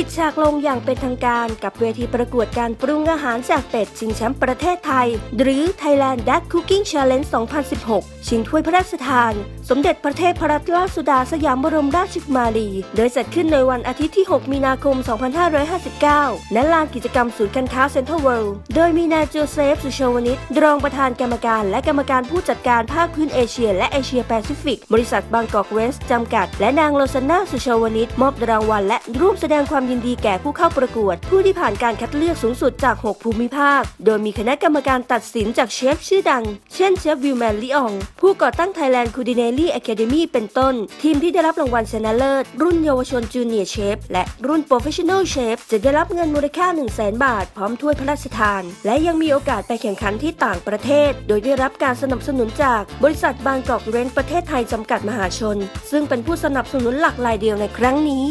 ปิดฉากลงอย่างเป็นทางการกับเวทีประกวดการปรุงอาหารจากเป็ดชิงแชมป์ประเทศไทย หรือ Thailand Duck Cooking Challenge 2016 ชิงถ้วยพระราชทาน สมเด็จพระเทพรัตนราชสุดาสยามบรมราชกุมารี โดยจัดขึ้นในวันอาทิตย์ที่ 6 มีนาคม 2559 ณ ลานกิจกรรมศูนย์การค้าเซ็นทรัลเวิลด์ โดยมีนายโจเซฟ สุชาวนิตรองประธานกรรมการและกรรมการผู้จัดการภาคพื้นเอเชีย และเอเชียแปซิฟิก บริษัทบางกอกเวสต์จำกัด และนางโลซาน่าสุชาวนิตมอบรางวัลและร่วมแสดงความยินดีแก่ผู้เข้าประกวด ผู้ที่ผ่านการคัดเลือกสูงสุดจาก 6 ภูมิภาค โดยมีคณะกรรมการตัดสินจากเชฟชื่อดัง เช่นเชฟวิลแมนลิออง ผู้ก่อตั้ง Thailand Culinary Academy เป็นต้น ทีมที่ได้รับรางวัลชนะเลิศ รุ่นเยาวชนจูเนียร์เชฟและรุ่น Professional Chef จะได้รับเงินมูลค่า 1 0 0 0 0 0บาท พร้อมถ้วยพระราชทาน และยังมีโอกาสไปแข่งขันที่ต่างประเทศ โดยได้รับการสนับสนุนจากบริษัทบางกอกเรนประเทศไทยจำกัดมหาชน ซึ่งเป็นผู้สนับสนุนหลักรายเดียวในครั้งนี้